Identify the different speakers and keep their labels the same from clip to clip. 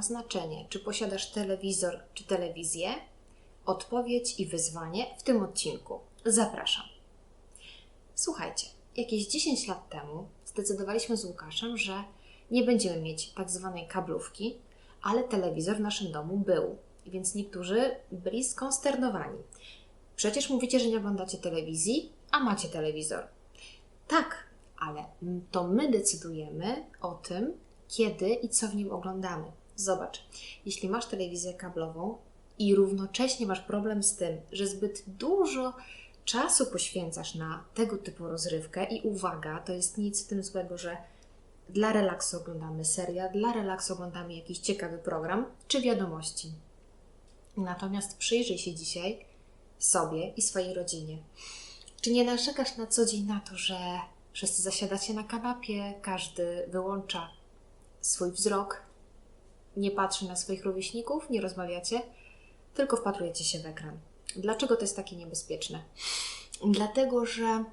Speaker 1: znaczenie, czy posiadasz telewizor czy telewizję? Odpowiedź i wyzwanie w tym odcinku. Zapraszam. Słuchajcie, jakieś 10 lat temu zdecydowaliśmy z Łukaszem, że nie będziemy mieć tak zwanej kablówki, ale telewizor w naszym domu był, więc niektórzy byli skonsternowani. Przecież mówicie, że nie oglądacie telewizji, a macie telewizor. Tak, ale to my decydujemy o tym, kiedy i co w nim oglądamy. Zobacz, jeśli masz telewizję kablową i równocześnie masz problem z tym, że zbyt dużo czasu poświęcasz na tego typu rozrywkę i uwaga, to jest nic w tym złego, że dla relaksu oglądamy serial, dla relaksu oglądamy jakiś ciekawy program czy wiadomości. Natomiast przyjrzyj się dzisiaj sobie i swojej rodzinie. Czy nie narzekasz na co dzień na to, że wszyscy zasiadacie na kanapie, każdy wyłącza swój wzrok, nie patrzy na swoich rówieśników, nie rozmawiacie, tylko wpatrujecie się w ekran. Dlaczego to jest takie niebezpieczne? Dlatego, że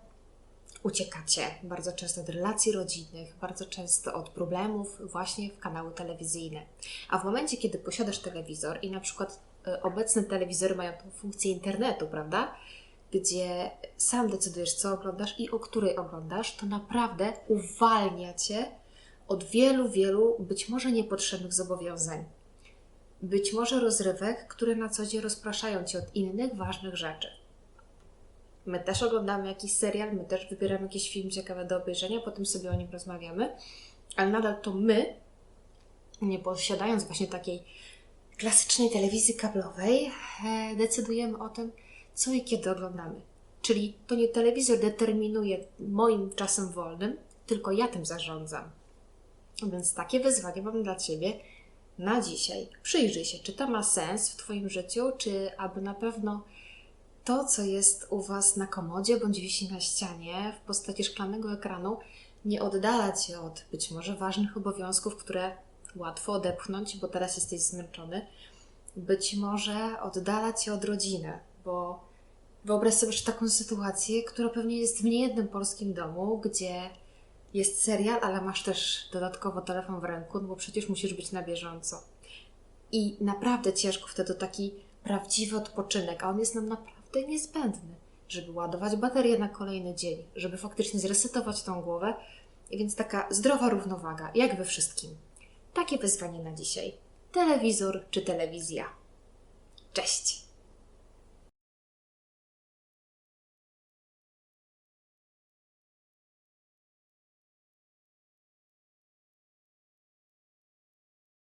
Speaker 1: uciekacie bardzo często od relacji rodzinnych, bardzo często od problemów właśnie w kanały telewizyjne. A w momencie, kiedy posiadasz telewizor i na przykład y, obecne telewizory mają tą funkcję internetu, prawda? Gdzie sam decydujesz, co oglądasz i o której oglądasz, to naprawdę uwalnia cię od wielu, wielu być może niepotrzebnych zobowiązań. Być może rozrywek, które na co dzień rozpraszają cię od innych ważnych rzeczy. My też oglądamy jakiś serial, my też wybieramy jakiś film ciekawy do obejrzenia, potem sobie o nim rozmawiamy, ale nadal to my, nie posiadając właśnie takiej klasycznej telewizji kablowej, e, decydujemy o tym, co i kiedy oglądamy. Czyli to nie telewizor determinuje moim czasem wolnym, tylko ja tym zarządzam. Więc takie wyzwanie mam dla Ciebie na dzisiaj. Przyjrzyj się, czy to ma sens w Twoim życiu, czy aby na pewno to, co jest u Was na komodzie bądź wisi na ścianie w postaci szklanego ekranu, nie oddala Cię od być może ważnych obowiązków, które łatwo odepchnąć, bo teraz jesteś zmęczony. Być może oddala Cię od rodziny, bo wyobraź sobie taką sytuację, która pewnie jest w niejednym polskim domu, gdzie jest serial, ale masz też dodatkowo telefon w ręku, no bo przecież musisz być na bieżąco. I naprawdę ciężko wtedy taki prawdziwy odpoczynek, a on jest nam naprawdę niezbędny, żeby ładować baterię na kolejny dzień, żeby faktycznie zresetować tą głowę. Więc taka zdrowa równowaga, jak we wszystkim. Takie wyzwanie na dzisiaj. Telewizor czy telewizja? Cześć!